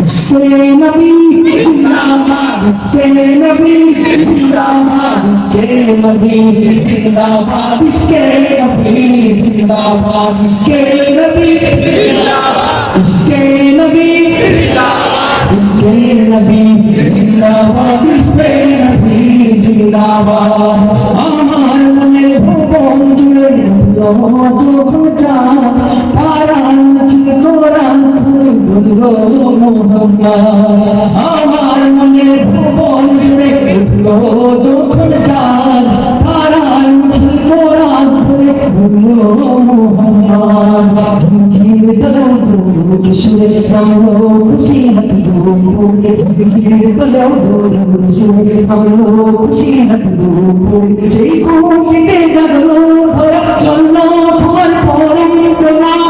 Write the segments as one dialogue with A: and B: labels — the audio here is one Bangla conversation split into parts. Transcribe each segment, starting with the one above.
A: ইশকে নবী জিন্দাবাদ ইশকে নবী জিন্দাবাদ ইশকে নবী জিন্দাবাদ ইশকে নবী জিন্দাবাদ জিন্দাবাদ আমার মনের ভুবন যখন গো আমার মনে ভুবন জুড়ে উঠল যখন চাঁদ তারার মিছিল কোরআন ধরে ঘুরলো মোহাম্মদ ঝিঝির দলেও দূর সুরে নামলো খুশি পড়ে পরে প্রণাম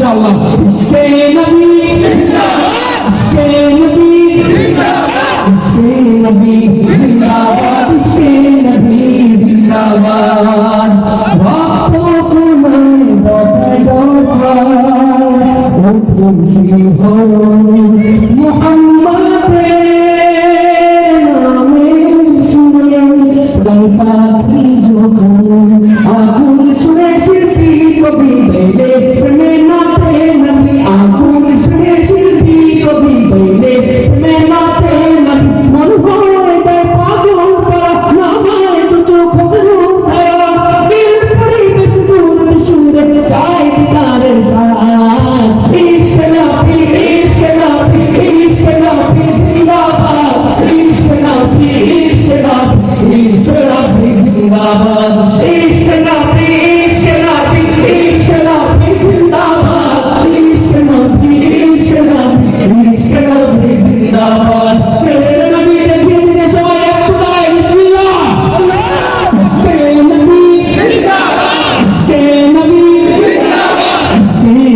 A: ইনশাআল্লাহ। সে নবী সে নবী সে নবী জিন্দাবাদ সে নবী জিন্দাবাদ। মোহাম্মদ